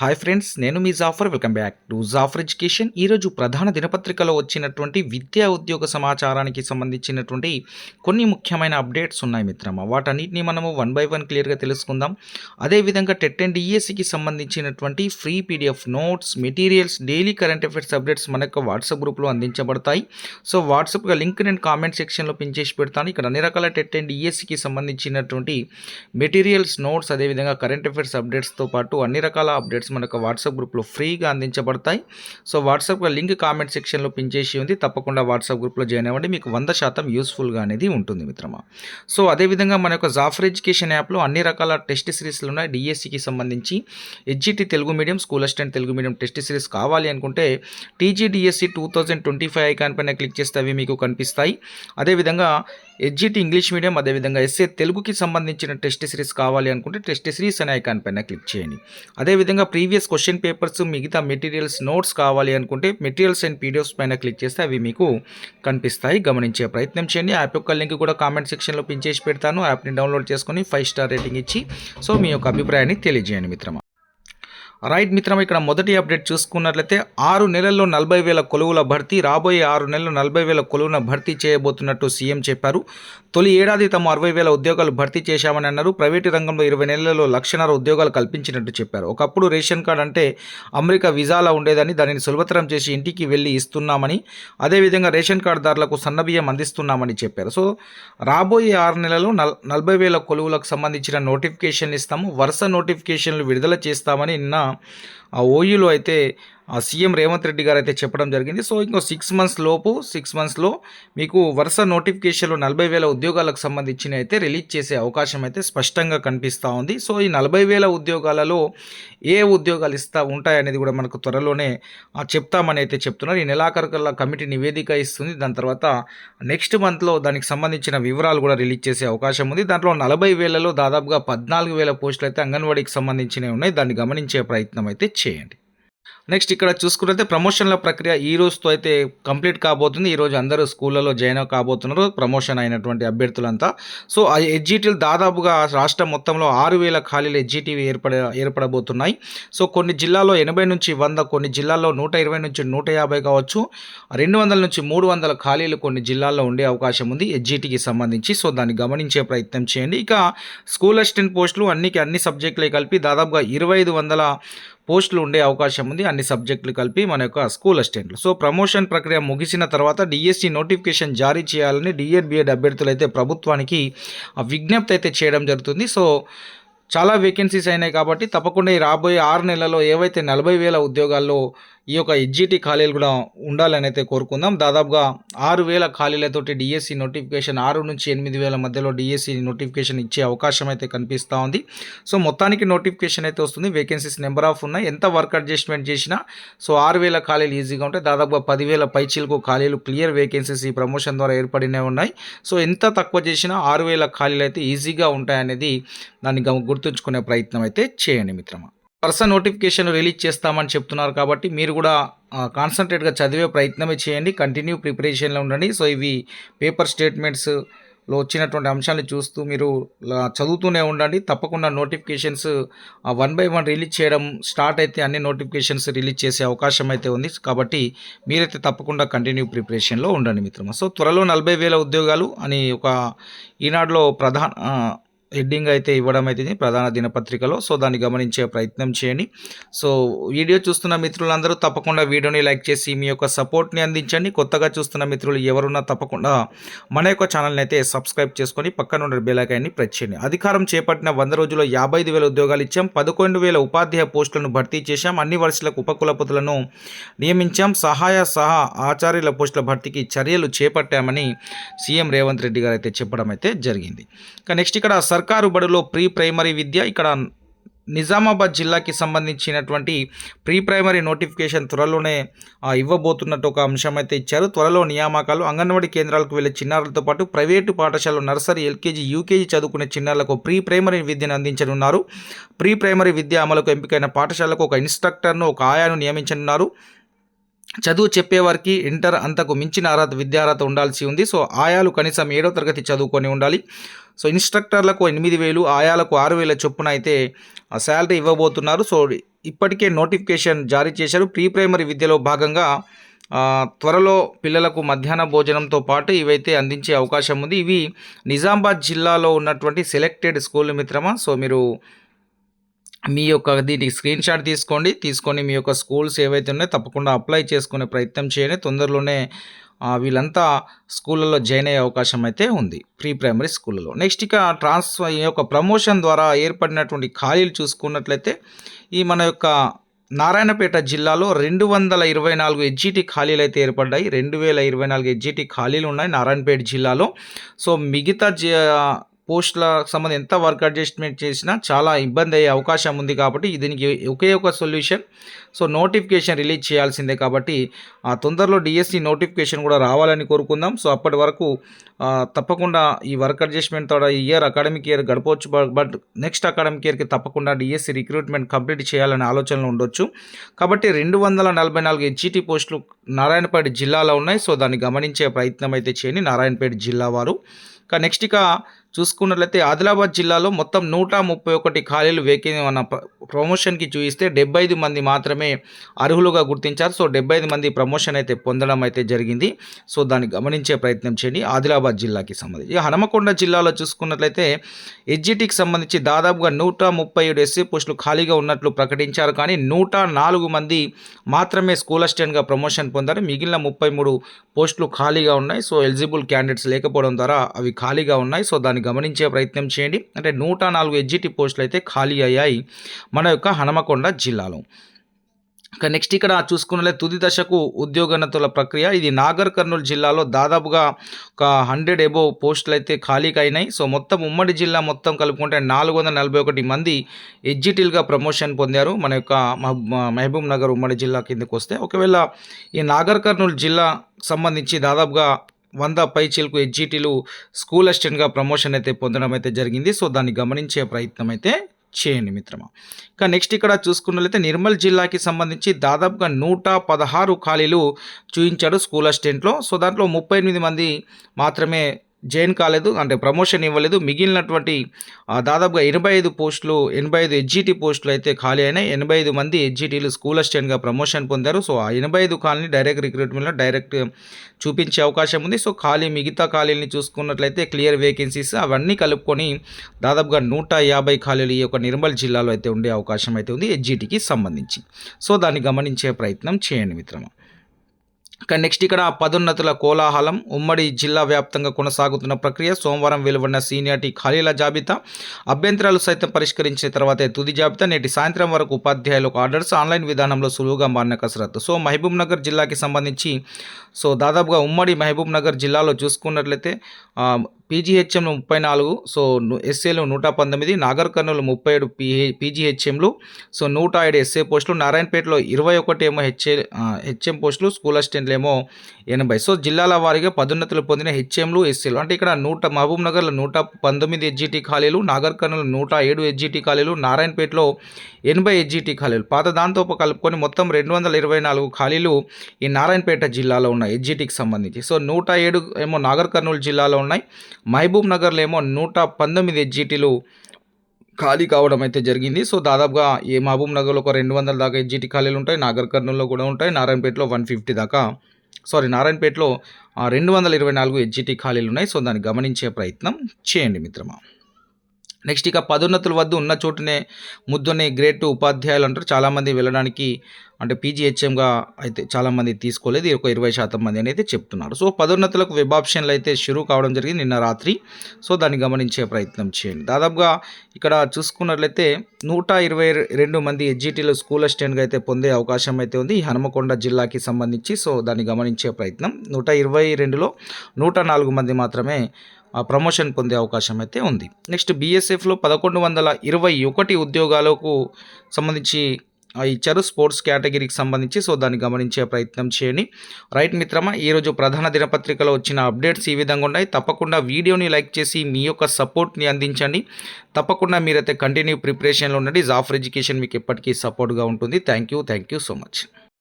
Hi friends నేను మీ Jafar. Welcome back to Jafar education. ఈరోజు ప్రధాన దినపత్రికలో వచ్చినటువంటి విద్యా ఉద్యోగ సమాచారానికి సంబంధించినటువంటి కొన్ని ముఖ్యమైన అప్డేట్స్ ఉన్నాయి మిత్రమా. వాటన్నిటిని మనము వన్ బై వన్ క్లియర్గా తెలుసుకుందాం. అదేవిధంగా టెట్ అండ్ ఈఎస్సికి సంబంధించినటువంటి free PDF notes materials daily current affairs updates మన యొక్క వాట్సాప్ గ్రూప్లో అందించబడతాయి. సో వాట్సాప్గా లింక్ నేను కామెంట్ సెక్షన్లో పిన్ చేసి పెడతాను. ఇక్కడ అన్ని రకాల టెట్ అండ్ ఈఎస్సికి సంబంధించినటువంటి మెటీరియల్స్ నోట్స్ అదేవిధంగా కరెంట్ అఫైర్స్ అప్డేట్స్తో పాటు అన్ని రకాల అప్డేట్స్ మనకు వాట్సాప్ గ్రూప్లో ఫ్రీగా అందించబడతాయి. సో వాట్సాప్లో లింక్ కామెంట్ సెక్షన్లో పిన్ చేసి ఉంది. తప్పకుండా వాట్సాప్ గ్రూప్లో జాయిన్ అవ్వండి. మీకు వంద శాతం యూస్ఫుల్గా అనేది ఉంటుంది మిత్రమా. సో అదేవిధంగా మన యొక్క జాఫర్ ఎడ్యుకేషన్ యాప్లో అన్ని రకాల టెస్ట్ సిరీస్లు ఉన్నాయి. డిఎస్సికి సంబంధించి HGT Telugu medium school assistant Telugu medium test series కావాలి అనుకుంటే TGDSC two thousand twenty five icon పైన క్లిక్ చేస్తే అవి మీకు కనిపిస్తాయి. అదేవిధంగా హెచ్జిటి ఇంగ్లీష్ మీడియం అదేవిధంగా ఎస్ఏ తెలుగుకి సంబంధించిన టెస్ట్ సిరీస్ కావాలి అనుకుంటే టెస్ట్ సిరీస్ అనే ఐకాన్ పైన క్లిక్ చేయండి. అదేవిధంగా ప్రీవియస్ క్వశ్చన్ పేపర్స్ మిగతా మెటీరియల్స్ నోట్స్ కావాలి అనుకుంటే మెటీరియల్స్ అండ్ పీడిఎఫ్స్ పైన క్లిక్ చేస్తే అవి మీకు కనిపిస్తాయి. గమనించే ప్రయత్నం చేయండి. యాప్ యొక్క లింక్ కూడా కామెంట్ సెక్షన్లో పిన్ చేసి పెడతాను. యాప్ని డౌన్లోడ్ చేసుకొని ఫైవ్ స్టార్ రేటింగ్ ఇచ్చి సో మీ యొక్క అభిప్రాయాన్ని తెలియజేయండి మిత్రమా. రైట్ మిత్రం ఇక్కడ మొదటి అప్డేట్ చూసుకున్నట్లయితే ఆరు నెలల్లో నలభై వేల కొలువుల భర్తీ రాబోయే ఆరు నెలల్లో నలభై వేల కొలువున భర్తీ చేయబోతున్నట్టు సీఎం చెప్పారు. తొలి ఏడాది తమ అరవై వేల ఉద్యోగాలు భర్తీ చేశామని అన్నారు. ప్రైవేటు రంగంలో ఇరవై నెలల్లో లక్షన్నర ఉద్యోగాలు కల్పించినట్టు చెప్పారు. ఒకప్పుడు రేషన్ కార్డ్ అంటే అమెరికా విజాలా ఉండేదని దానిని సులభతరం చేసి ఇంటికి వెళ్ళి ఇస్తున్నామని అదేవిధంగా రేషన్ కార్డుదారులకు సన్నబియ్యం అందిస్తున్నామని చెప్పారు. సో రాబోయే ఆరు నెలల్లో నల్ నలభై వేల కొలువులకు సంబంధించిన నోటిఫికేషన్ ఇస్తాము. వరుస నోటిఫికేషన్లు విడుదల చేస్తామని నిన్న ఆ ఓయూలో అయితే సీఎం రేవంత్ రెడ్డి గారు అయితే చెప్పడం జరిగింది. సో ఇంకో సిక్స్ మంత్స్ లోపు సిక్స్ మంత్స్లో మీకు వరుస నోటిఫికేషన్లు నలభై వేల ఉద్యోగాలకు సంబంధించిన అయితే రిలీజ్ చేసే అవకాశం అయితే స్పష్టంగా కనిపిస్తూ ఉంది. సో ఈ నలభై వేల ఉద్యోగాలలో ఏ ఉద్యోగాలు ఇస్తా ఉంటాయనేది కూడా మనకు త్వరలోనే చెప్తామని అయితే చెప్తున్నారు. ఈ నెలాఖరుకల్లా కమిటీ నివేదిక ఇస్తుంది. దాని తర్వాత నెక్స్ట్ మంత్లో దానికి సంబంధించిన వివరాలు కూడా రిలీజ్ చేసే అవకాశం ఉంది. దాంట్లో నలభై వేలలో దాదాపుగా పద్నాలుగు వేల పోస్టులు అయితే అంగన్వాడీకి సంబంధించినవి ఉన్నాయి. దాన్ని గమనించే ప్రయత్నం అయితే చేయండి. నెక్స్ట్ ఇక్కడ చూసుకున్నట్లయితే ప్రమోషన్ల ప్రక్రియ ఈ రోజుతో అయితే కంప్లీట్ కాబోతుంది. ఈ రోజు అందరూ స్కూళ్ళలో జాయిన్ కాబోతున్నారు. ప్రమోషన్ అయినటువంటి అభ్యర్థులంతా. సో ఆ ఎడ్జిటీలు దాదాపుగా రాష్ట్రం మొత్తంలో ఆరు వేల ఖాళీలు ఎడ్జిటీవి ఏర్పడ ఏర్పడబోతున్నాయి. సో కొన్ని జిల్లాల్లో ఎనభై నుంచి వంద కొన్ని జిల్లాల్లో నూట ఇరవై నుంచి నూట యాభై కావచ్చు. రెండు వందల నుంచి మూడు వందల ఖాళీలు కొన్ని జిల్లాల్లో ఉండే అవకాశం ఉంది ఎడ్జిటీకి సంబంధించి. సో దాన్ని గమనించే ప్రయత్నం చేయండి. ఇక స్కూల్ అసిస్టెంట్ పోస్టులు అన్ని అన్ని సబ్జెక్టులే కలిపి దాదాపుగా ఇరవై ఐదు వందల పోస్టులు ఉండే అవకాశం ఉంది. అన్ని సబ్జెక్టులు కలిపి మన యొక్క స్కూల్ అసిస్టెంట్లు. సో ప్రమోషన్ ప్రక్రియ ముగిసిన తర్వాత డిఎస్సి నోటిఫికేషన్ జారీ చేయాలని డిఎడ్బిఎడ్ అభ్యర్థులు అయితే ప్రభుత్వానికి ఆ విజ్ఞప్తి అయితే చేయడం జరుగుతుంది. సో చాలా వేకెన్సీస్ అయినాయి కాబట్టి తప్పకుండా ఈ రాబోయే ఆరు నెలల్లో ఏవైతే నలభై వేల ఉద్యోగాల్లో ఈ యొక్క హెచ్జిటి ఖాళీలు కూడా ఉండాలని అయితే కోరుకుందాం. దాదాపుగా ఆరు వేల ఖాళీలతోటి డిఎస్సి నోటిఫికేషన్ ఆరు నుంచి ఎనిమిది వేల మధ్యలో డిఎస్సి నోటిఫికేషన్ ఇచ్చే అవకాశం అయితే కనిపిస్తూ ఉంది. సో మొత్తానికి నోటిఫికేషన్ అయితే వస్తుంది. వేకెన్సీస్ నెంబర్ ఆఫ్ ఉన్నాయి. ఎంత వర్క్ అడ్జస్ట్మెంట్ చేసినా సో ఆరు వేల ఖాళీలు ఈజీగా ఉంటాయి దాదాపుగా పదివేల పైచీలకు ఖాళీలు క్లియర్ వేకెన్సీస్ ఈ ప్రమోషన్ ద్వారా ఏర్పడినవి ఉన్నాయి. సో ఎంత తక్కువ చేసినా ఆరు వేల ఖాళీలు అయితే ఈజీగా ఉంటాయనేది దాన్ని గమ- గుర్తుంచుకునే ప్రయత్నం అయితే చేయండి మిత్రమా. వరుస నోటిఫికేషన్ రిలీజ్ చేస్తామని చెప్తున్నారు కాబట్టి మీరు కూడా కాన్సన్ట్రేట్గా చదివే ప్రయత్నమే చేయండి కంటిన్యూ ప్రిపరేషన్లో ఉండండి. సో ఇవి పేపర్ స్టేట్మెంట్స్లో వచ్చినటువంటి అంశాలను చూస్తూ మీరు చదువుతూనే ఉండండి. తప్పకుండా notifications one by one release చేయడం స్టార్ట్ అయితే అన్ని నోటిఫికేషన్స్ రిలీజ్ చేసే అవకాశం అయితే ఉంది. కాబట్టి మీరైతే తప్పకుండా కంటిన్యూ ప్రిపరేషన్లో ఉండండి మిత్రమా. సో త్వరలో నలభై వేల ఉద్యోగాలు అని ఒక ఈనాడులో ప్రధాన హెడ్డింగ్ అయితే ఇవ్వడం అయితే ప్రధాన దినపత్రికలో. సో దాన్ని గమనించే ప్రయత్నం చేయండి. సో వీడియో చూస్తున్న మిత్రులందరూ తప్పకుండా వీడియోని లైక్ చేసి మీ యొక్క సపోర్ట్ని అందించండి. కొత్తగా చూస్తున్న మిత్రులు ఎవరున్నా తప్పకుండా మన యొక్క ఛానల్ని అయితే సబ్స్క్రైబ్ చేసుకొని పక్కన ఉన్న బెల్ ప్రెస్ చేయండి. అధికారం చేపట్టిన వంద రోజుల్లో యాభై ఐదు వేల ఉద్యోగాలు ఇచ్చాం. పదకొండు వేల ఉపాధ్యాయ పోస్టులను భర్తీ చేశాం. అన్ని వర్షాలకు ఉపకులపతులను నియమించాం. సహాయ సహా ఆచార్యుల పోస్టుల భర్తీకి చర్యలు చేపట్టామని సీఎం రేవంత్ రెడ్డి గారు అయితే చెప్పడం అయితే జరిగింది. ఇక నెక్స్ట్ ఇక్కడ సర్కారు బడులో ప్రీ ప్రైమరీ విద్య ఇక్కడ నిజామాబాద్ జిల్లాకి సంబంధించినటువంటి ప్రీ ప్రైమరీ నోటిఫికేషన్ త్వరలోనే ఇవ్వబోతున్నట్టు ఒక అంశం అయితే ఇచ్చారు. త్వరలో నియామకాలు అంగన్వాడీ కేంద్రాలకు వెళ్ళే చిన్నారులతో పాటు ప్రైవేటు పాఠశాలలు నర్సరీ ఎల్కేజీ యూకేజీ చదువుకునే చిన్నారులకు ప్రీ ప్రైమరీ విద్యను అందించనున్నారు. ప్రీ ప్రైమరీ విద్య అమలుకు ఎంపికైన పాఠశాలకు ఒక ఇన్స్ట్రక్టర్ను ఒక ఆయాను నియమించనున్నారు. చదువు చెప్పేవారికి ఇంటర్ అంతకు మించిన అర్హత విద్యార్హత ఉండాల్సి ఉంది. సో ఆయాలు కనీసం ఏడో తరగతి చదువుకొని ఉండాలి. సో ఇన్స్ట్రక్టర్లకు ఎనిమిది వేలు ఆయాలకు ఆరు వేల చొప్పున అయితే శాలరీ ఇవ్వబోతున్నారు. సో ఇప్పటికే నోటిఫికేషన్ జారీ చేశారు. ప్రీ ప్రైమరీ విద్యలో భాగంగా త్వరలో పిల్లలకు మధ్యాహ్న భోజనంతో పాటు ఇవైతే అందించే అవకాశం ఉంది. ఇవి నిజామాబాద్ జిల్లాలో ఉన్నటువంటి సెలెక్టెడ్ స్కూల్ మిత్రమా? సో మీరు మీ యొక్క దీనికి స్క్రీన్ షాట్ తీసుకోండి. తీసుకొని మీ యొక్క స్కూల్స్ ఏవైతే ఉన్నాయో తప్పకుండా అప్లై చేసుకునే ప్రయత్నం చేయండి. తొందరలోనే వీళ్ళంతా స్కూళ్ళలో జాయిన్ అయ్యే అవకాశం అయితే ఉంది ప్రీ ప్రైమరీ స్కూళ్ళలో. నెక్స్ట్ ఇక ట్రాన్స్ఫర్ ఈ యొక్క ప్రమోషన్ ద్వారా ఏర్పడినటువంటి ఖాళీలు చూసుకున్నట్లయితే ఈ మన యొక్క నారాయణపేట జిల్లాలో రెండు వందల ఇరవై నాలుగు హెచ్జిటి ఖాళీలు అయితే ఏర్పడ్డాయి. రెండు వేల ఇరవై నాలుగు హెచ్జిటి ఖాళీలు ఉన్నాయి నారాయణపేట జిల్లాలో. సో మిగతా జి పోస్టుల సంబంధించి ఎంత వర్క్ అడ్జస్ట్మెంట్ చేసినా చాలా ఇబ్బంది అయ్యే అవకాశం ఉంది కాబట్టి దీనికి ఒకే ఒక సొల్యూషన్. సో నోటిఫికేషన్ రిలీజ్ చేయాల్సిందే కాబట్టి ఆ తొందరలో డిఎస్సి నోటిఫికేషన్ కూడా రావాలని కోరుకుందాం. సో అప్పటి వరకు తప్పకుండా ఈ వర్క్ అడ్జస్ట్మెంట్ తోడ ఈ ఇయర్ అకాడమిక్ ఇయర్ గడపవచ్చు. బట్ నెక్స్ట్ అకాడమిక్ ఇయర్కి తప్పకుండా డిఎస్సి రిక్రూట్మెంట్ కంప్లీట్ చేయాలనే ఆలోచనలు ఉండొచ్చు. కాబట్టి రెండు వందల నలభై నాలుగు హెచ్జిటి పోస్టులు నారాయణపేట జిల్లాలో ఉన్నాయి. సో దాన్ని గమనించే ప్రయత్నం అయితే చేయండి. నారాయణపేట జిల్లా వారు. ఇక నెక్స్ట్ ఇక చూసుకున్నట్లయితే ఆదిలాబాద్ జిల్లాలో మొత్తం నూట ముప్పై ఒకటి ఖాళీలు వేకే మన ప్రమోషన్కి చూయిస్తే డెబ్బై ఐదు మంది మాత్రమే అర్హులుగా గుర్తించారు. సో డెబ్బై ఐదు మంది ప్రమోషన్ అయితే పొందడం అయితే జరిగింది. సో దాన్ని గమనించే ప్రయత్నం చేయండి. ఆదిలాబాద్ జిల్లాకి సంబంధించి. హనుమకొండ జిల్లాలో చూసుకున్నట్లయితే ఎడ్జిటీకి సంబంధించి దాదాపుగా నూట ముప్పై ఏడు ఎస్సీ పోస్టులు ఖాళీగా ఉన్నట్లు ప్రకటించారు. కానీ నూట నాలుగు మంది మాత్రమే స్కూల్ అసిస్టెంట్గా ప్రమోషన్ పొందారు. మిగిలిన ముప్పై మూడు పోస్టులు ఖాళీగా ఉన్నాయి. సో ఎలిజిబుల్ క్యాండిడేట్స్ లేకపోవడం ద్వారా అవి ఖాళీగా ఉన్నాయి. సో దాన్ని గమనించే ప్రయత్నం చేయండి. అంటే నూట నాలుగు ఎస్జిటి పోస్టులు అయితే ఖాళీ అయ్యాయి మన యొక్క హనుమకొండ జిల్లాలో. ఇక నెక్స్ట్ ఇక్కడ చూసుకున్నట్లయితే తుది దశకు ఉద్యోగోన్నతుల ప్రక్రియ. ఇది నాగర్ కర్నూలు జిల్లాలో దాదాపుగా ఒక హండ్రెడ్ ఎబో పోస్టులు అయితే ఖాళీకి అయినాయి. సో మొత్తం ఉమ్మడి జిల్లా మొత్తం కలుపుకుంటే నాలుగు వందల నలభై ఒకటి మంది ఎగ్జిటిల్గా ప్రమోషన్ పొందారు. మన యొక్క మహబూబ్ నగర్ ఉమ్మడి జిల్లా కిందకు వస్తే. ఒకవేళ ఈ నాగర్ కర్నూలు జిల్లా సంబంధించి దాదాపుగా వంద పై హెచ్జిటీలు స్కూల్ అసిస్టెంట్గా ప్రమోషన్ అయితే పొందడం అయితే జరిగింది. సో దాన్ని గమనించే ప్రయత్నం అయితే చేయండి మిత్రమా. ఇక నెక్స్ట్ ఇక్కడ చూసుకున్నట్లయితే నిర్మల్ జిల్లాకి సంబంధించి దాదాపుగా నూట పదహారు ఖాళీలు చూయించాడు స్కూల్ అసిస్టెంట్లో. సో దాంట్లో ముప్పై ఎనిమిది మంది మాత్రమే జాయిన్ కాలేదు అంటే ప్రమోషన్ ఇవ్వలేదు. మిగిలినటువంటి దాదాపుగా ఎనభై ఐదు పోస్టులు ఎనభై ఐదు హెచ్జిటి పోస్టులు అయితే ఖాళీ అయినాయి. ఎనభై ఐదు మంది హెచ్జిటీలు స్కూల్ అసిస్టెంట్గా ప్రమోషన్ పొందారు. సో ఆ ఎనభై ఐదు ఖాళీని డైరెక్ట్ రిక్రూట్మెంట్లో డైరెక్ట్ చూపించే అవకాశం ఉంది. సో ఖాళీ మిగతా ఖాళీని చూసుకున్నట్లయితే క్లియర్ వేకెన్సీస్ అవన్నీ కలుపుకొని దాదాపుగా నూట యాభై ఖాళీలు ఈ యొక్క నిర్మల్ జిల్లాలో అయితే ఉండే అవకాశం అయితే ఉంది హెచ్జిటికి సంబంధించి. సో దాన్ని గమనించే ప్రయత్నం చేయండి మిత్రమా. ఇక నెక్స్ట్ ఇక్కడ పదోన్నతుల కోలాహలం. ఉమ్మడి జిల్లా వ్యాప్తంగా కొనసాగుతున్న ప్రక్రియ. సోమవారం వెలువడిన సీనియార్టీ ఖాళీల జాబితా. అభ్యంతరాలు సైతం పరిష్కరించిన తర్వాతే తుది జాబితా. నేటి సాయంత్రం వరకు ఉపాధ్యాయులకు ఆర్డర్స్ ఆన్లైన్ విధానంలో సులువుగా మారిన కసరత్తు. సో మహబూబ్ నగర్ జిల్లాకి సంబంధించి సో దాదాపుగా ఉమ్మడి మహబూబ్ నగర్ జిల్లాలో చూసుకున్నట్లయితే పీజీహెచ్ఎంలు ముప్పై నాలుగు సో ను- ఎస్ఏలు నూట పంతొమ్మిది నాగర్ కర్నూలు ముప్పై ఏడు పీహె పీజీహెచ్ఎంలు సో నూట ఏడు ఎస్ఏ పోస్టులు నారాయణపేటలో ఇరవై ఒకటి ఏమో హెచ్ఏ హెచ్ఎం పోస్టులు స్కూల్ అసిస్టెంట్లు ఏమో ఎనభై. సో జిల్లాల వారీగా పదోన్నతులు పొందిన హెచ్ఎంలు ఎస్సీలు అంటే ఇక్కడ నూట మహబూబ్ నగర్లో నూట పంతొమ్మిది హెచ్జిటి ఖాళీలు నాగర్ కర్నూలు నూట ఏడు హెచ్జిటి ఖాళీలు నారాయణపేటలో ఎనభై హెచ్జిటి ఖాళీలు. పాత దాంతో కలుపుకొని మొత్తం రెండు వందల ఇరవై నాలుగు ఖాళీలు ఈ నారాయణపేట జిల్లాలో ఉన్నాయి హెచ్జిటికి సంబంధించి. సో నూట ఏడు ఏమో నాగర్ కర్నూలు జిల్లాలో ఉన్నాయి మహబూబ్ నగర్లో ఏమో నూట పంతొమ్మిది హెచ్జిటీలు ఖాళీ కావడం అయితే జరిగింది. సో దాదాపుగా ఈ మహబూబ్ నగర్లో ఒక రెండు వందల దాకా హెచ్జిటి ఖాళీలు ఉంటాయి. నాగర్ కర్నూల్లో కూడా ఉంటాయి. నారాయణపేటలో వన్ ఫిఫ్టీ దాకా. సారీ నారాయణపేటలో రెండు వందల ఇరవై నాలుగు హెచ్జిటి ఖాళీలు ఉన్నాయి. సో దాన్ని గమనించే ప్రయత్నం చేయండి మిత్రమా. నెక్స్ట్ ఇక పదోన్నతుల వద్ద ఉన్న చోటునే ముద్దునే గ్రేట్ ఉపాధ్యాయులు అంటారు. చాలామంది వెళ్ళడానికి అంటే పీజీహెచ్ఎంగా అయితే చాలామంది తీసుకోలేదు. ఒక ఇరవై శాతం మంది అనేది చెప్తున్నారు. సో పదోన్నతులకు వెబ్ ఆప్షన్లు అయితే షురూ కావడం జరిగింది నిన్న రాత్రి. సో దాన్ని గమనించే ప్రయత్నం చేయండి. దాదాపుగా ఇక్కడ చూసుకున్నట్లయితే నూట ఇరవై రెండు మంది హెచ్జిటీలు స్కూల్ అసిస్టెంట్గా అయితే పొందే అవకాశం అయితే ఉంది. ఈ హనుమకొండ జిల్లాకి సంబంధించి. సో దాన్ని గమనించే ప్రయత్నం. నూట ఇరవై రెండులో నూట నాలుగు మంది మాత్రమే ప్రమోషన్ పొందే అవకాశం అయితే ఉంది. నెక్స్ట్ బీఎస్ఎఫ్లో పదకొండు వందల ఇరవై ఒకటి ఉద్యోగాలకు సంబంధించి ఇచ్చారు స్పోర్ట్స్ కేటగిరీకి సంబంధించి సో దాన్ని గమనించే ప్రయత్నం చేయండి. రైట్ మిత్రమా ఈరోజు ప్రధాన దినపత్రికలో వచ్చిన అప్డేట్స్ ఈ విధంగా ఉన్నాయి. తప్పకుండా వీడియోని లైక్ చేసి మీ యొక్క సపోర్ట్ని అందించండి. తప్పకుండా మీరైతే కంటిన్యూ ప్రిపరేషన్లో ఉండండి. జాఫర్ ఎడ్యుకేషన్ మీకు ఎప్పటికీ సపోర్ట్గా ఉంటుంది. Thank you thank you so much.